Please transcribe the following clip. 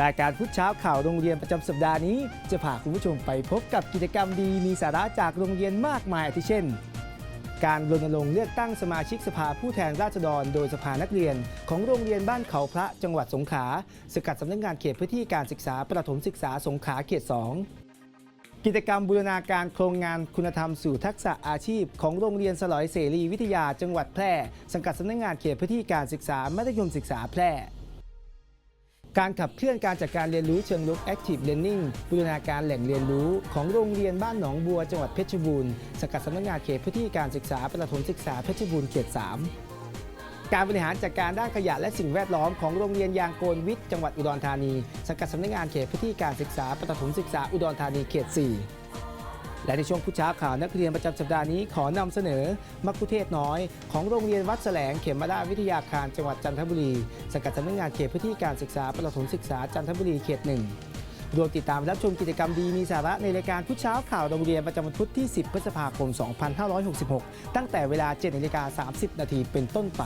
รายการพุทธเช้าข่าวโรงเรียนประจำสัปดาห์นี้ จะพาคุณผู้ชมไปพบกับกิจกรรมดีมีสาระจากโรงเรียนมากมายอาทิเช่น การรณรงค์เลือกตั้งสมาชิกสภาผู้แทนราษฎร โดยสภานักเรียน ของโรงเรียนบ้านเขาพระจังหวัดสงขลาสกัดสำนักงานเขตพื้นที่การศึกษาประถมศึกษาสงขลาเขต 2กิจกรรมบูรณาการโครงงานคุณธรรมสู่ทักษะอาชีพ ของโรงเรียนสลอยเสรีวิทยาจังหวัดแพร่ สังกัดสำนักงานเขตพื้นที่การศึกษามัธยมศึกษาแพร่ การขับเคลื่อนการจัดการเรียนรู้เชิงลุก Active Learning บูรณาการแหล่งเรียนรู้ของโรงเรียนบ้านหนองบัวจังหวัดเพชรบูรณ์สกัดสำนักงานเขตพื้นที่การศึกษาประถมศึกษาเพชรบูรณ์เขต3การบริหารจัดการด้านขยะและสิ่งแวดล้อมของโรงเรียนยางโกนวิทย์จังหวัดอุดรธานีสกัดสำนักงานเขตพื้นที่การศึกษาประถมศึกษาอุดรธานีเขต 4 และในช่วงผู้ช้าข่าวนักเรียนประจำสัปดาห์นี้ขอนำเสนอมักคุเทศน้อย ของโรงเรียนวัดแสลงเขมราชวิทยาคารจังหวัดจันทบุรี สังกัดสำนักงานเขตพื้นที่การศึกษาประถมศึกษาจันทบุรีเขตหนึ่งรวมติดตามรับชมกิจกรรมดีมีสาระในรายการผู้เช้าข่าวโรงเรียนประจำวันพุธที่ 10 พฤษภาคม 2566 ตั้งแต่เวลา7นาฬิกา30 นาทีเป็นต้นไป